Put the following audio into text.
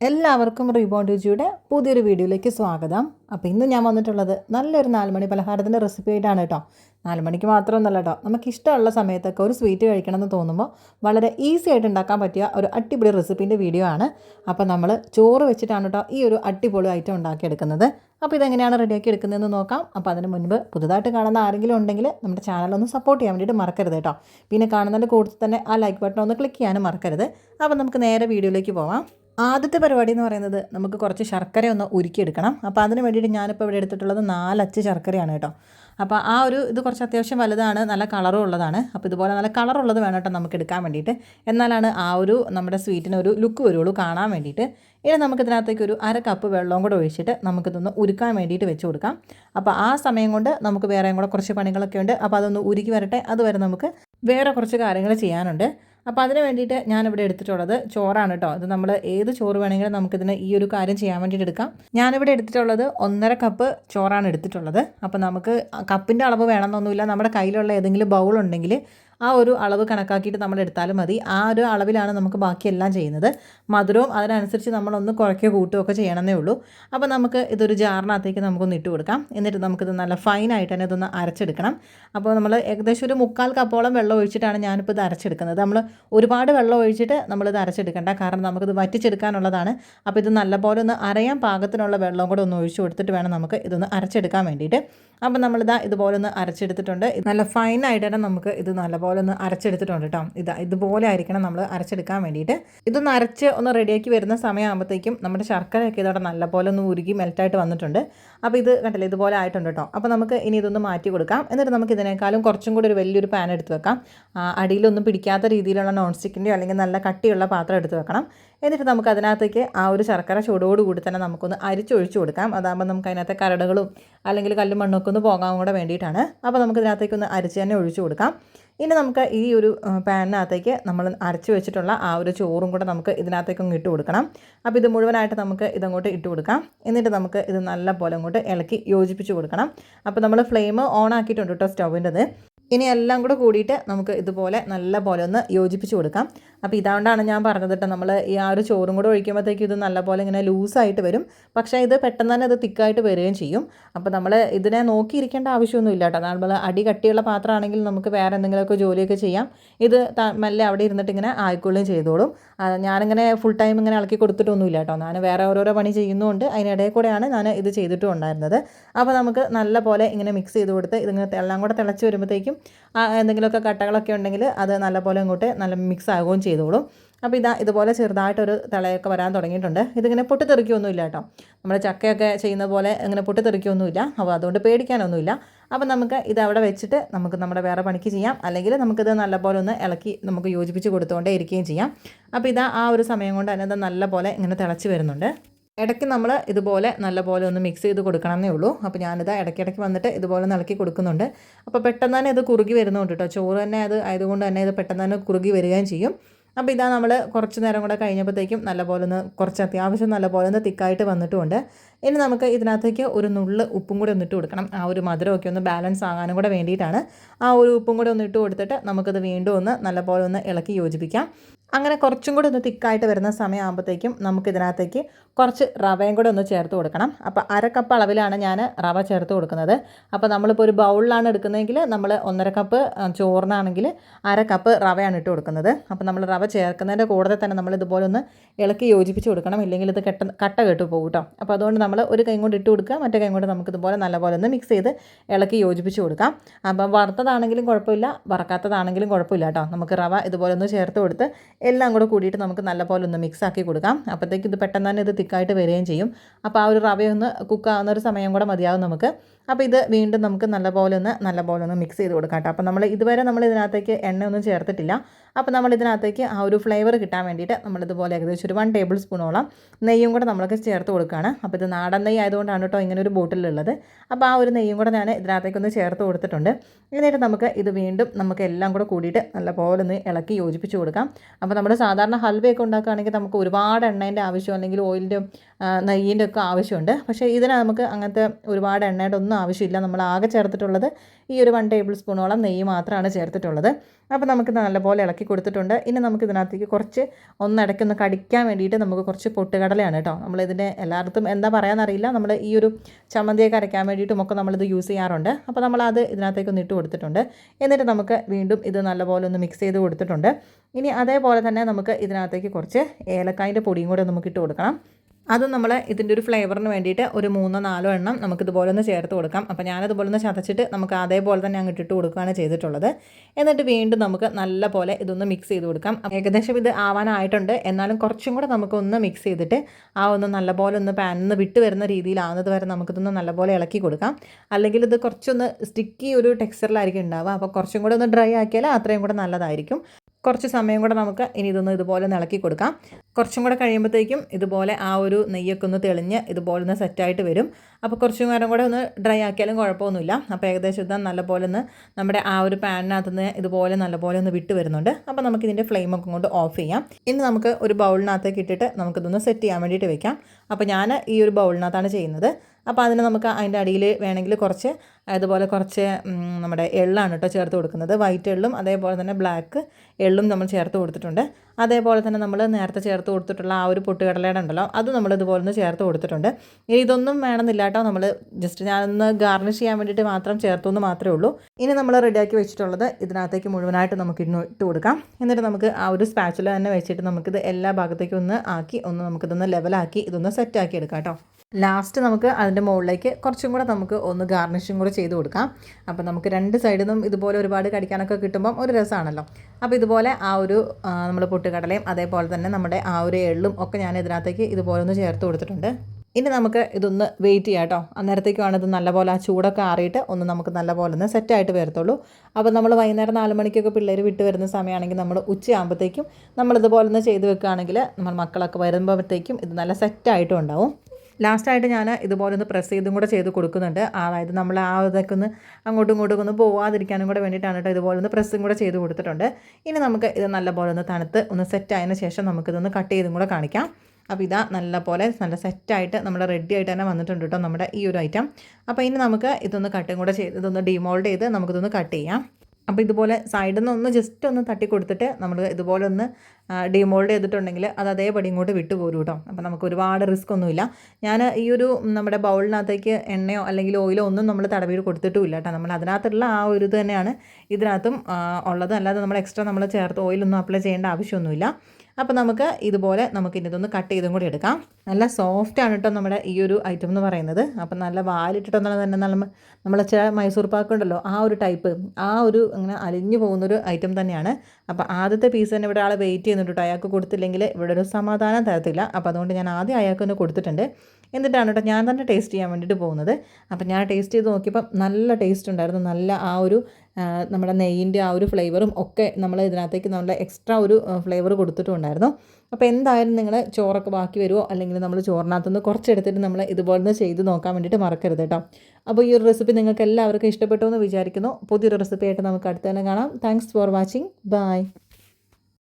എല്ലാവർക്കും റീബോണ്ട് രുചിയുടെ പുതിയൊരു വീഡിയോയിലേക്ക് സ്വാഗതം. അപ്പോൾ ഇന്ന് ഞാൻ വന്നിട്ടുള്ളത് നല്ലൊരു നാലുമണി പലഹാരത്തിന്റെ റെസിപ്പി ആയിട്ടാണ് കേട്ടോ. നാലുമണിക്ക് മാത്രമൊന്നുമല്ല കേട്ടോ. നമുക്ക് ഇഷ്ടമുള്ള സമയത്തൊക്കെ ഒരു സ്വീറ്റ് കഴിക്കണം എന്ന് തോന്നുമ്പോൾ വളരെ ഈസി ആയിട്ട് ഉണ്ടാക്കാൻ പറ്റിയ ഒരു അടിപൊളി റെസിപ്പീന്റെ വീഡിയോ ആണ്. അപ്പോൾ നമ്മൾ ചോറ് വെച്ചിട്ടാണ് കേട്ടോ ഈ ഒരു അടിപൊളി ഐറ്റം ഉണ്ടാക്കിയെടുക്കുന്നത്. അപ്പോൾ ഇതെങ്ങനെയാണ് റെഡിയാക്കി എടുക്കുന്നതെന്ന് നോക്കാം. അപ്പോൾ അതിന് മുൻപ് പുതുതായിട്ട് കാണുന്ന ആരെങ്കിലും ഉണ്ടെങ്കിൽ നമ്മുടെ ചാനൽ ഒന്ന് സപ്പോർട്ട് ചെയ്യാൻ വേണ്ടിയിട്ട് മറക്കരുത് കേട്ടോ. പിന്നെ കാണുന്നതിന്റെ കൂടുതൽ തന്നെ ആ ലൈക്ക് ബട്ടൺ ഒന്ന് ക്ലിക്ക് ചെയ്യാനും മറക്കരുത്. അപ്പോൾ നമുക്ക് നേരെ വീഡിയോയിലേക്ക് പോവാം. ആദ്യത്തെ പരിപാടി എന്ന് പറയുന്നത് നമുക്ക് കുറച്ച് ശർക്കര ഒന്ന് ഉരുക്കിയെടുക്കണം. അപ്പോൾ അതിന് വേണ്ടിയിട്ട് ഞാനിപ്പോൾ ഇവിടെ എടുത്തിട്ടുള്ളത് നാലച്ച് ശർക്കരയാണ് കേട്ടോ. അപ്പോൾ ആ ഒരു ഇത് കുറച്ച് അത്യാവശ്യം വലുതാണ് നല്ല കളറും ഉള്ളതാണ്. അപ്പോൾ ഇതുപോലെ നല്ല കളറുള്ളത് വേണം കേട്ടോ നമുക്ക് എടുക്കാൻ വേണ്ടിയിട്ട്. എന്നാലാണ് ആ ഒരു നമ്മുടെ സ്വീറ്റിന് ഒരു ലുക്ക് വരുള്ളൂ കാണാൻ വേണ്ടിയിട്ട്. ഇനി നമുക്ക് നമുക്കിതിനകത്തേക്ക് ഒരു അര കപ്പ് വെള്ളവും കൂടെ ഒഴിച്ചിട്ട് നമുക്കിതൊന്ന് ഉരുക്കാൻ വേണ്ടിയിട്ട് വെച്ച് കൊടുക്കാം. അപ്പോൾ ആ സമയം കൊണ്ട് നമുക്ക് വേറെയും കൂടെ കുറച്ച് പണികളൊക്കെ ഉണ്ട്. അപ്പോൾ അതൊന്ന് ഉരുക്കി വരട്ടെ. അതുവരെ നമുക്ക് വേറെ കുറച്ച് കാര്യങ്ങൾ ചെയ്യാനുണ്ട്. അപ്പോൾ അതിന് വേണ്ടിയിട്ട് ഞാനിവിടെ എടുത്തിട്ടുള്ളത് ചോറാണ് കേട്ടോ. അത് നമ്മൾ ഏത് ചോറ് വേണമെങ്കിലും നമുക്കിതിന് ഈ ഒരു കാര്യം ചെയ്യാൻ വേണ്ടിയിട്ട് എടുക്കാം. ഞാനിവിടെ എടുത്തിട്ടുള്ളത് ഒന്നര കപ്പ് ചോറാണ് എടുത്തിട്ടുള്ളത്. അപ്പോൾ നമുക്ക് കപ്പിന്റെ അളവ് വേണമെന്നൊന്നുമില്ല. നമ്മുടെ കയ്യിലുള്ള ഏതെങ്കിലും ബൗൾ ഉണ്ടെങ്കിൽ ആ ഒരു അളവ് കണക്കാക്കിയിട്ട് നമ്മൾ എടുത്താലും മതി. ആ ഒരു അളവിലാണ് നമുക്ക് ബാക്കിയെല്ലാം ചെയ്യുന്നത്. മധുരവും അതിനനുസരിച്ച് നമ്മളൊന്ന് കുറയ്ക്കുകയോ കൂട്ടുകയോ ഒക്കെ ചെയ്യണമെന്നേ ഉള്ളൂ. അപ്പോൾ നമുക്ക് ഇതൊരു ജാറിനകത്തേക്ക് നമുക്കൊന്ന് ഇട്ട് കൊടുക്കാം. എന്നിട്ട് നമുക്കിത് നല്ല ഫൈനായിട്ട് തന്നെ ഇതൊന്ന് അരച്ചെടുക്കണം. അപ്പോൾ നമ്മൾ ഏകദേശം ഒരു മുക്കാൽ കപ്പോളം വെള്ളം ഒഴിച്ചിട്ടാണ് ഞാനിപ്പോൾ ഇത് അരച്ചെടുക്കുന്നത്. നമ്മൾ ഒരുപാട് വെള്ളം ഒഴിച്ചിട്ട് നമ്മളിത് അരച്ചെടുക്കണ്ട. കാരണം നമുക്കിത് വറ്റിച്ചെടുക്കാനുള്ളതാണ്. അപ്പോൾ ഇത് നല്ലപോലെ ഒന്ന് അരയാൻ പാകത്തിനുള്ള വെള്ളം കൂടെ ഒന്ന് ഒഴിച്ചു കൊടുത്തിട്ട് വേണം നമുക്ക് ഇതൊന്ന് അരച്ചെടുക്കാൻ വേണ്ടിയിട്ട്. അപ്പം നമ്മളിതാ ഇതുപോലെ ഒന്ന് അരച്ചെടുത്തിട്ടുണ്ട്. നല്ല ഫൈനായിട്ട് തന്നെ നമുക്ക് ഇത് നല്ലപോലെ ഒന്ന് അരച്ചെടുത്തിട്ടുണ്ട് കേട്ടോ. ഇതാ ഇതുപോലെ ആയിരിക്കണം നമ്മൾ അരച്ചെടുക്കാൻ വേണ്ടിയിട്ട്. ഇതൊന്ന് അരച്ച് ഒന്ന് റെഡിയാക്കി വരുന്ന സമയമാകുമ്പോഴത്തേക്കും നമ്മുടെ ശർക്കരയൊക്കെ ഇതോടെ നല്ലപോലെ ഒന്ന് ഉരുകി മെൽറ്റായിട്ട് വന്നിട്ടുണ്ട്. അപ്പോൾ ഇത് കണ്ടില്ലേ ഇതുപോലെ ആയിട്ടുണ്ട് കേട്ടോ. അപ്പോൾ നമുക്ക് ഇനി ഇതൊന്ന് മാറ്റി കൊടുക്കാം. എന്നിട്ട് നമുക്ക് ഇതിനേക്കാളും കുറച്ചും കൂടി ഒരു വലിയൊരു പാൻ എടുത്ത് വെക്കാം. അടിയിലൊന്നും പിടിക്കാത്ത രീതിയിലുള്ള നോൺ സ്റ്റിക്കിന്റെയോ അല്ലെങ്കിൽ നല്ല കട്ടിയുള്ള പാത്രം എടുത്ത് വെക്കണം. എന്നിട്ട് നമുക്ക് അതിനകത്തേക്ക് ആ ഒരു ശർക്കര ചൂടോടുകൂടി തന്നെ നമുക്കൊന്ന് അരിച്ചൊഴിച്ച് കൊടുക്കാം. അതാകുമ്പോൾ നമുക്ക് അതിനകത്തെ കരടുകളും അല്ലെങ്കിൽ കല്ലും മണ്ണൊക്കെ ഒന്ന് പോകാൻ കൂടെ വേണ്ടിയിട്ടാണ്. അപ്പോൾ നമുക്ക് ഇതിനകത്തേക്ക് ഒന്ന് അരിച്ച് തന്നെ ഒഴിച്ചു കൊടുക്കാം. ഇനി നമുക്ക് ഈ ഒരു പാനിനകത്തേക്ക് നമ്മൾ അരച്ച് വെച്ചിട്ടുള്ള ആ ഒരു ചോറും കൂടെ നമുക്ക് ഇതിനകത്തേക്ക് ഒന്ന് ഇട്ട് കൊടുക്കണം. അപ്പോൾ ഇത് മുഴുവനായിട്ട് നമുക്ക് ഇതങ്ങോട്ട് ഇട്ട് കൊടുക്കാം. എന്നിട്ട് നമുക്ക് ഇത് നല്ല പോലെ അങ്ങോട്ട് ഇളക്കി യോജിപ്പിച്ച് കൊടുക്കണം. അപ്പോൾ നമ്മൾ ഫ്ലെയിം ഓൺ ആക്കിയിട്ടുണ്ട് കേട്ടോ സ്റ്റൗവിന്റെത്. ഇനി എല്ലാം കൂടെ കൂടിയിട്ട് നമുക്ക് ഇതുപോലെ നല്ല പോലെ ഒന്ന് യോജിപ്പിച്ച് കൊടുക്കാം. അപ്പോൾ ഇതുകൊണ്ടാണ് ഞാൻ പറഞ്ഞത് കേട്ടോ നമ്മൾ ഈ ആ ഒരു ചോറും കൂടെ ഒഴിക്കുമ്പോഴത്തേക്കും ഇത് നല്ലപോലെ ഇങ്ങനെ ലൂസായിട്ട് വരും. പക്ഷേ ഇത് പെട്ടെന്ന് തന്നെ ഇത് തിക്കായിട്ട് വരികയും ചെയ്യും. അപ്പോൾ നമ്മൾ ഇതിനെ നോക്കിയിരിക്കേണ്ട ആവശ്യമൊന്നും ഇല്ല കേട്ടോ നമ്മൾ അടി കട്ടിയുള്ള പാത്രമാണെങ്കിൽ നമുക്ക് വേറെ എന്തെങ്കിലുമൊക്കെ ജോലിയൊക്കെ ചെയ്യാം. ഇത് മെല്ലെ അവിടെ ഇരുന്നിട്ട് ഇങ്ങനെ ആയിക്കൊള്ളുകയും ചെയ്തോളും. ഞാനിങ്ങനെ ഫുൾ ടൈം ഇങ്ങനെ ഇളക്കി കൊടുത്തിട്ടൊന്നുമില്ല കേട്ടോ ഞാൻ വേറെ ഓരോരോ പണി ചെയ്യുന്നതുകൊണ്ട് അതിനിടയിൽ കൂടെയാണ് ഞാൻ ഇത് ചെയ്തിട്ടും ഉണ്ടായിരുന്നത് അപ്പോൾ നമുക്ക് നല്ല പോലെ ഇങ്ങനെ മിക്സ് ചെയ്ത് കൊടുത്ത് ഇതിങ്ങനെ എല്ലാം കൂടെ തിളച്ച് വരുമ്പോഴത്തേക്കും എന്തെങ്കിലുമൊക്കെ കട്ടകളൊക്കെ ഉണ്ടെങ്കിൽ അത് നല്ല പോലെ ഇങ്ങോട്ട് നല്ല മിക്സ് ആകുകയും ചെയ്തോളും. അപ്പോൾ ഇതാ ഇതുപോലെ ചെറുതായിട്ടൊരു തലയൊക്കെ വരാൻ തുടങ്ങിയിട്ടുണ്ട്. ഇതിങ്ങനെ പൊട്ടിത്തെറിക്കൊന്നുമില്ല കേട്ടോ. നമ്മൾ ചക്കയൊക്കെ ചെയ്യുന്ന പോലെ ഇങ്ങനെ പൊട്ടിത്തെറിക്കൊന്നുമില്ല. അപ്പോൾ അതുകൊണ്ട് പേടിക്കാനൊന്നുമില്ല. അപ്പോൾ നമുക്ക് ഇത് അവിടെ വെച്ചിട്ട് നമുക്ക് നമ്മുടെ വേറെ പണിക്ക് ചെയ്യാം. അല്ലെങ്കിൽ നമുക്കിത് നല്ലപോലെ ഒന്ന് ഇളക്കി നമുക്ക് യോജിപ്പിച്ച് കൊടുത്തുകൊണ്ടേ ഇരിക്കുകയും ചെയ്യാം. അപ്പോൾ ഇതാ ആ ഒരു സമയം കൊണ്ട് അതിനകത്ത് നല്ലപോലെ ഇങ്ങനെ തിളച്ച് വരുന്നുണ്ട്. ഇടയ്ക്ക് നമ്മൾ ഇതുപോലെ നല്ലപോലെ ഒന്ന് മിക്സ് ചെയ്ത് കൊടുക്കണമെന്നേ ഉള്ളൂ. അപ്പോൾ ഞാനിത് ഇടയ്ക്കിടയ്ക്ക് വന്നിട്ട് ഇതുപോലെ നിളക്കി കൊടുക്കുന്നുണ്ട്. അപ്പോൾ പെട്ടെന്ന് തന്നെ ഇത് കുറുകി വരുന്നുണ്ട് കേട്ടോ ചോറ് തന്നെ അത് ആയതുകൊണ്ട് തന്നെ ഇത് പെട്ടെന്ന് തന്നെ കുറുകി വരികയും ചെയ്യും. അപ്പോൾ ഇതാ നമ്മൾ കുറച്ച് നേരം കൂടെ കഴിഞ്ഞപ്പോഴത്തേക്കും നല്ലപോലെ ഒന്ന് കുറച്ച് അത്യാവശ്യം നല്ലപോലെ ഒന്ന് തിക്കായിട്ട് വന്നിട്ടുമുണ്ട് ഇനി നമുക്ക് ഇതിനകത്തേക്ക് ഒരു നുള്ള് ഉപ്പും കൂടി ഒന്നിട്ട് കൊടുക്കണം. ആ ഒരു മധുരമൊക്കെ ഒന്ന് ബാലൻസ് ആകാനും കൂടെ വേണ്ടിയിട്ടാണ്. ആ ഒരു ഉപ്പും കൂടെ ഒന്ന് ഇട്ട് കൊടുത്തിട്ട് നമുക്കത് വീണ്ടും ഒന്ന് നല്ലപോലെ ഒന്ന് ഇളക്കി യോജിപ്പിക്കാം. അങ്ങനെ കുറച്ചും കൂടി ഒന്ന് തിക്കായിട്ട് വരുന്ന സമയമാകുമ്പോഴത്തേക്കും നമുക്ക് ഇതിനകത്തേക്ക് കുറച്ച് റവയും കൂടെ ഒന്ന് ചേർത്ത് കൊടുക്കണം. അപ്പോൾ അര കപ്പ് അളവിലാണ് ഞാൻ റവ ചേർത്ത് കൊടുക്കുന്നത്. അപ്പോൾ നമ്മളിപ്പോൾ ഒരു ബൗളിലാണ് എടുക്കുന്നതെങ്കിൽ നമ്മൾ ഒന്നര കപ്പ് ചോറിനാണെങ്കിൽ അര കപ്പ് റവയാണ് ഇട്ട് കൊടുക്കുന്നത്. അപ്പോൾ നമ്മൾ റവ ചേർക്കുന്നതിന്റെ കൂടെ തന്നെ നമ്മൾ ഇതുപോലെ ഒന്ന് ഇളക്കി യോജിപ്പിച്ച് കൊടുക്കണം. ഇല്ലെങ്കിൽ ഇത് കെട്ട കട്ട കേട്ടു പോകും കേട്ടോ. അപ്പോൾ അതുകൊണ്ട് നമ്മൾ ഒരു കൈ കൊണ്ട് ഇട്ട് കൊടുക്കുക. മറ്റേ കൈ കൊണ്ട് നമുക്ക് ഇതുപോലെ നല്ലപോലെ ഒന്ന് മിക്സ് ചെയ്ത് ഇളക്കി യോജിപ്പിച്ച് കൊടുക്കാം. അപ്പം വറുത്തതാണെങ്കിലും കുഴപ്പമില്ല. വറക്കാത്തതാണെങ്കിലും കുഴപ്പമില്ല കേട്ടോ. നമുക്ക് റവ ഇതുപോലെ ഒന്ന് ചേർത്ത് കൊടുത്ത് എല്ലാം കൂടെ കൂടിയിട്ട് നമുക്ക് നല്ലപോലെ ഒന്ന് മിക്സ് ആക്കി കൊടുക്കാം. അപ്പോഴത്തേക്ക് ഇത് പെട്ടെന്ന് തന്നെ ഇത് തിക്കായിട്ട് വരികയും ചെയ്യും. അപ്പോൾ ആ ഒരു റവയൊന്ന് കുക്കാവുന്ന ഒരു സമയം കൂടെ മതിയാവും നമുക്ക്. അപ്പോൾ ഇത് വീണ്ടും നമുക്ക് നല്ലപോലെ ഒന്ന് നല്ലപോലെ ഒന്ന് മിക്സ് ചെയ്ത് കൊടുക്കാം കേട്ടോ. അപ്പോൾ നമ്മൾ ഇതുവരെ നമ്മൾ ഇതിനകത്തേക്ക് എണ്ണയൊന്നും ചേർത്തിട്ടില്ല. അപ്പോൾ നമ്മൾ ഇതിനകത്തേക്ക് ആ ഒരു ഫ്ലേവർ കിട്ടാൻ വേണ്ടിയിട്ട് നമ്മളിതുപോലെ ഏകദേശം ഒരു വൺ ടേബിൾ സ്പൂണോളം നെയ്യും കൂടെ നമ്മളൊക്കെ ചേർത്ത് കൊടുക്കുകയാണ്. അപ്പോൾ ഇത് നാടൻ നെയ്യ് ആയതുകൊണ്ടാണ് കേട്ടോ ഇങ്ങനെ ഒരു ബോട്ടിലുള്ളത്. അപ്പോൾ ആ ഒരു നെയ്യും കൂടെ ഞാൻ ഇതിനകത്തേക്ക് ഒന്ന് ചേർത്ത് കൊടുത്തിട്ടുണ്ട്. എന്നിട്ട് നമുക്ക് ഇത് വീണ്ടും നമുക്ക് എല്ലാം കൂടെ കൂടിയിട്ട് നല്ലപോലെ ഒന്ന് ഇളക്കി യോജിപ്പിച്ച് കൊടുക്കാം. അപ്പോൾ നമ്മൾ സാധാരണ ഹൽവയൊക്കെ ഉണ്ടാക്കുകയാണെങ്കിൽ നമുക്ക് ഒരുപാട് എണ്ണേന്റെ ആവശ്യം അല്ലെങ്കിൽ ഓയിലിന്റെ നെയ്യിന്റെ ഒക്കെ ആവശ്യമുണ്ട്. പക്ഷേ ഇതിന് നമുക്ക് അങ്ങനത്തെ ഒരുപാട് എണ്ണയുടെ ഒന്നും ആവശ്യമില്ല. നമ്മൾ ആകെ ചേർത്തിട്ടുള്ളത് ഈ ഒരു വൺ ടേബിൾ സ്പൂണോളം നെയ്യ് മാത്രമാണ് ചേർത്തിട്ടുള്ളത്. അപ്പോൾ നമുക്ക് നല്ലപോലെ ഇളക്കി കൊടുത്തിട്ടുണ്ട്. ഇനി നമുക്ക് ഇതിനകത്തേക്ക് കുറച്ച് ഒന്നിടയ്ക്കൊന്ന് കടിക്കാൻ വേണ്ടിയിട്ട് നമുക്ക് കുറച്ച് പൊട്ടുകടലയാണ് കേട്ടോ. നമ്മളിതിന്റെ എല്ലായിടത്തും എന്താ പറയാമെന്നറിയില്ല നമ്മൾ ഈ ഒരു ചമ്മന്തിയൊക്കെ അരയ്ക്കാൻ വേണ്ടിയിട്ടും ഒക്കെ നമ്മളിത് യൂസ് ചെയ്യാറുണ്ട്. അപ്പോൾ നമ്മളത് ഇതിനകത്തേക്ക് ഒന്ന് ഇട്ട് കൊടുത്തിട്ടുണ്ട്. എന്നിട്ട് നമുക്ക് വീണ്ടും ഇത് നല്ലപോലെ ഒന്ന് മിക്സ് ചെയ്ത് കൊടുത്തിട്ടുണ്ട്. ഇനി അതേപോലെ തന്നെ നമുക്ക് ഇതിനകത്തേക്ക് കുറച്ച് ഏലക്കായന്റെ പൊടിയും കൂടെ നമുക്ക് ഇട്ട് കൊടുക്കണം. അതും നമ്മൾ ഇതിന്റെ ഒരു ഫ്ലേവറിന് വേണ്ടിയിട്ട് ഒരു മൂന്നോ നാലോ എണ്ണം നമുക്ക് ഇതുപോലെ ഒന്ന് ചേർത്ത് കൊടുക്കാം. അപ്പോൾ ഞാനതുപോലെ ഒന്ന് ചതച്ചിട്ട് നമുക്ക് അതേപോലെ തന്നെ അങ്ങ് ഇട്ടിട്ട് കൊടുക്കുകയാണ് ചെയ്തിട്ടുള്ളത്. എന്നിട്ട് വീണ്ടും നമുക്ക് നല്ല പോലെ ഇതൊന്ന് മിക്സ് ചെയ്ത് കൊടുക്കാം. ഏകദേശം ഇത് ആവാനായിട്ടുണ്ട്. എന്നാലും കുറച്ചും കൂടെ നമുക്കൊന്ന് മിക്സ് ചെയ്തിട്ട് ആ ഒന്ന് നല്ലപോലെ ഒന്ന് പാനിൽ നിന്ന് വിട്ട് വരുന്ന രീതിയിലാവുന്നത് വരെ നമുക്കിതൊന്ന് നല്ലപോലെ ഇളക്കി കൊടുക്കാം. അല്ലെങ്കിൽ ഇത് കുറച്ചൊന്ന് സ്റ്റിക്കി ഒരു ടെക്സ്ചറിലായിരിക്കും ഉണ്ടാവുക. അപ്പോൾ കുറച്ചും കൂടെ ഒന്ന് ഡ്രൈ ആക്കിയാൽ അത്രയും കൂടെ നല്ലതായിരിക്കും. കുറച്ച് സമയം കൂടെ നമുക്ക് ഇനി ഇതൊന്ന് ഇതുപോലെ നിളക്കി കൊടുക്കാം. കുറച്ചും കൂടെ കഴിയുമ്പോഴത്തേക്കും ഇതുപോലെ ആ ഒരു നെയ്യൊക്കെ ഒന്ന് തെളിഞ്ഞ് ഇതുപോലെ ഒന്ന് സെറ്റായിട്ട് വരും. അപ്പോൾ കുറച്ചും നേരം കൂടെ ഒന്ന് ഡ്രൈ ആക്കിയാലും കുഴപ്പമൊന്നുമില്ല. അപ്പോൾ ഏകദേശം ഇത് നല്ലപോലെ ഒന്ന് നമ്മുടെ ആ ഒരു പാനിനകത്ത് നിന്ന് ഇതുപോലെ നല്ലപോലെ ഒന്ന് വിട്ട് വരുന്നുണ്ട്. അപ്പോൾ നമുക്ക് ഇതിന്റെ ഫ്ലെയിമൊക്കെ കൊണ്ട് ഓഫ് ചെയ്യാം. ഇനി നമുക്ക് ഒരു ബൗളിനകത്തേക്ക് ഇട്ടിട്ട് നമുക്കിതൊന്ന് സെറ്റ് ചെയ്യാൻ വേണ്ടിയിട്ട് വെക്കാം. അപ്പോൾ ഞാൻ ഈ ഒരു ബൗളിനകത്താണ് ചെയ്യുന്നത്. അപ്പോൾ അതിന് നമുക്ക് അതിന്റെ അടിയിൽ വേണമെങ്കിൽ കുറച്ച് അതുപോലെ കുറച്ച് നമ്മുടെ എള്ളാണ് കേട്ടോ ചേർത്ത് കൊടുക്കുന്നത്. വൈറ്റ് എള്ളും അതേപോലെ തന്നെ ബ്ലാക്ക് എള്ളും നമ്മൾ ചേർത്ത് കൊടുത്തിട്ടുണ്ട്. അതേപോലെ തന്നെ നമ്മൾ നേരത്തെ ചേർത്ത് കൊടുത്തിട്ടുള്ള ആ ഒരു പൊട്ടുകടലയുടെ ഉണ്ടല്ലോ അത് നമ്മൾ ഇതുപോലെ ഒന്ന് ചേർത്ത് കൊടുത്തിട്ടുണ്ട്. ഇനി ഇതൊന്നും വേണമെന്നില്ല കേട്ടോ നമ്മൾ ജസ്റ്റ് ഞാനൊന്ന് ഗാർണിഷ് ചെയ്യാൻ വേണ്ടിയിട്ട് മാത്രം ചേർത്തു മാത്രമേ ഉള്ളൂ. ഇനി നമ്മൾ റെഡിയാക്കി വെച്ചിട്ടുള്ളത് ഇതിനകത്തേക്ക് മുഴുവനായിട്ട് നമുക്ക് ഇന്ന് ഇട്ട് കൊടുക്കാം. എന്നിട്ട് നമുക്ക് ആ ഒരു സ്പാച്ചുല തന്നെ വെച്ചിട്ട് നമുക്കിത് എല്ലാ ഭാഗത്തേക്കും ഒന്ന് ആക്കി ഒന്ന് നമുക്കിതൊന്ന് ലെവലാക്കി ഇതൊന്ന് സെറ്റാക്കി എടുക്കാം കേട്ടോ. ലാസ്റ്റ് നമുക്ക് അതിന്റെ മുകളിലേക്ക് കുറച്ചും കൂടെ നമുക്ക് ഒന്ന് ഗാർണിഷും കൂടെ ചെയ്ത് കൊടുക്കാം. അപ്പോൾ നമുക്ക് രണ്ട് സൈഡിൽ നിന്നും ഇതുപോലെ ഒരുപാട് കടിക്കാനൊക്കെ കിട്ടുമ്പം ഒരു രസമാണല്ലോ അപ്പോൾ ഇതുപോലെ ആ ഒരു നമ്മൾ പൊട്ടുകടലയും അതേപോലെ തന്നെ നമ്മുടെ ആ ഒരു എള്ളും ഒക്കെ ഞാൻ ഇതിനകത്തേക്ക് ഇതുപോലെ ഒന്ന് ചേർത്ത് കൊടുത്തിട്ടുണ്ട്. ഇനി നമുക്ക് ഇതൊന്ന് വെയിറ്റ് ചെയ്യാം കേട്ടോ. അന്നേരത്തേക്കുമാണ് ഇത് നല്ലപോലെ ആ ചൂടൊക്കെ ആറിയിട്ട് ഒന്ന് നമുക്ക് നല്ലപോലെ ഒന്ന് സെറ്റായിട്ട് വരത്തുള്ളൂ. അപ്പോൾ നമ്മൾ വൈകുന്നേരം നാല് മണിക്കൊക്കെ പിള്ളേർ വിട്ട് വരുന്ന സമയമാണെങ്കിൽ നമ്മൾ ഉച്ചയാകുമ്പോഴത്തേക്കും നമ്മളിതുപോലെ ഒന്ന് ചെയ്ത് വെക്കുകയാണെങ്കിൽ നമ്മൾ മക്കളൊക്കെ വരുമ്പോഴത്തേക്കും ഇത് നല്ല സെറ്റായിട്ടും ഉണ്ടാവും. ലാസ്റ്റായിട്ട് ഞാൻ ഇതുപോലെ ഒന്ന് പ്രസ് ചെയ്തും കൂടെ ചെയ്ത് കൊടുക്കുന്നുണ്ട്. അതായത് നമ്മൾ ആ ഇതൊക്കെ ഒന്ന് അങ്ങോട്ടും ഇങ്ങോട്ടും ഒന്ന് പോവാതിരിക്കാനും കൂടെ വേണ്ടിയിട്ടാണ് കേട്ടോ ഇതുപോലെ ഒന്ന് പ്രസ്സും കൂടെ ചെയ്ത് കൊടുത്തിട്ടുണ്ട്. ഇനി നമുക്ക് ഇത് നല്ലപോലെ ഒന്ന് തണുത്ത് ഒന്ന് സെറ്റ് ആയതിനു ശേഷം നമുക്കിതൊന്ന് കട്ട് ചെയ്തും കൂടെ കാണിക്കാം. അപ്പോൾ ഇതാ നല്ല പോലെ നല്ല സെറ്റായിട്ട് നമ്മൾ റെഡി ആയിട്ട് തന്നെ വന്നിട്ടുണ്ട് കേട്ടോ നമ്മുടെ ഈ ഒരു ഐറ്റം അപ്പോൾ ഇനി നമുക്ക് ഇതൊന്ന് കട്ടും കൂടെ ചെയ്ത് ഇതൊന്ന് ഡിമോൾഡ് ചെയ്ത് നമുക്കിതൊന്ന് കട്ട് ചെയ്യാം. അപ്പോൾ ഇതുപോലെ സൈഡിൽ നിന്ന് ഒന്ന് ജസ്റ്റ് ഒന്ന് തട്ടി കൊടുത്തിട്ട് നമ്മൾ ഇതുപോലെ ഒന്ന് ഡിമോൾഡ് ചെയ്തിട്ടുണ്ടെങ്കിൽ അത് അതേപടി ഇങ്ങോട്ട് വിട്ടു പോരും കേട്ടോ അപ്പോൾ നമുക്ക് ഒരുപാട് റിസ്ക് ഒന്നുമില്ല ഞാൻ ഈ ഒരു നമ്മുടെ ബൗളിനകത്തേക്ക് എണ്ണയോ അല്ലെങ്കിൽ ഓയിലോ ഒന്നും നമ്മൾ തടവിയിൽ കൊടുത്തിട്ടുമില്ല കേട്ടോ നമ്മൾ അതിനകത്തുള്ള ആ ഒരു തന്നെയാണ് ഇതിനകത്തും ഉള്ളത്. അല്ലാതെ നമ്മൾ എക്സ്ട്രാ നമ്മൾ ചേർത്ത് ഓയിലൊന്നും അപ്ലൈ ചെയ്യേണ്ട ആവശ്യമൊന്നുമില്ല. അപ്പോൾ നമുക്ക് ഇതുപോലെ നമുക്ക് ഇനി ഇതൊന്ന് കട്ട് ചെയ്തും കൂടി എടുക്കാം. നല്ല സോഫ്റ്റ് ആണ് കേട്ടോ നമ്മുടെ ഈ ഒരു ഐറ്റം എന്ന് പറയുന്നത്. അപ്പം നല്ല വാലിട്ടിട്ടെന്നുള്ള തന്നെ നല്ല നമ്മളെ ചില മൈസൂർ പാക്ക് ഉണ്ടല്ലോ ആ ഒരു ടൈപ്പ് ആ ഒരു അങ്ങനെ അലിഞ്ഞു പോകുന്നൊരു ഐറ്റം തന്നെയാണ്. അപ്പോൾ ആദ്യത്തെ പീസ് തന്നെ ഇവിടെ ആൾ വെയിറ്റ് ചെയ്യുന്നുണ്ട് അയാൾക്ക് കൊടുത്തില്ലെങ്കിൽ ഇവിടെ ഒരു സമാധാനം തരത്തില്ല. അപ്പോൾ അതുകൊണ്ട് ഞാൻ ആദ്യം അയാൾക്ക് ഒന്ന് കൊടുത്തിട്ടുണ്ട്. എന്നിട്ടാണ് കേട്ടോ ഞാൻ തന്നെ ടേസ്റ്റ് ചെയ്യാൻ വേണ്ടിയിട്ട് പോകുന്നത്. അപ്പം ഞാൻ ടേസ്റ്റ് ചെയ്ത് നോക്കിയപ്പോൾ നല്ല ടേസ്റ്റ് ഉണ്ടായിരുന്നു. നല്ല ആ ഒരു നമ്മുടെ നെയ്യിന്റെ ആ ഒരു ഫ്ലേവറും ഒക്കെ നമ്മൾ ഇതിനകത്തേക്ക് നമ്മൾ എക്സ്ട്രാ ഒരു ഫ്ലേവർ കൊടുത്തിട്ടുണ്ടായിരുന്നു. അപ്പോൾ എന്തായാലും നിങ്ങൾ ചോറൊക്കെ ബാക്കി വരുമോ? അല്ലെങ്കിൽ നമ്മൾ ചോറിനകത്തുനിന്ന് കുറച്ചെടുത്തിട്ട് നമ്മൾ ഇതുപോലെ ചെയ്ത് നോക്കാൻ വേണ്ടിയിട്ട് മറക്കരുത് കേട്ടോ. അപ്പോൾ ഈ ഒരു റെസിപ്പി നിങ്ങൾക്ക് എല്ലാവർക്കും ഇഷ്ടപ്പെട്ടു എന്ന് വിചാരിക്കുന്നു. പുതിയൊരു റെസിപ്പി ആയിട്ട് നമുക്ക് അടുത്ത് തന്നെ കാണാം. Thanks for watching bye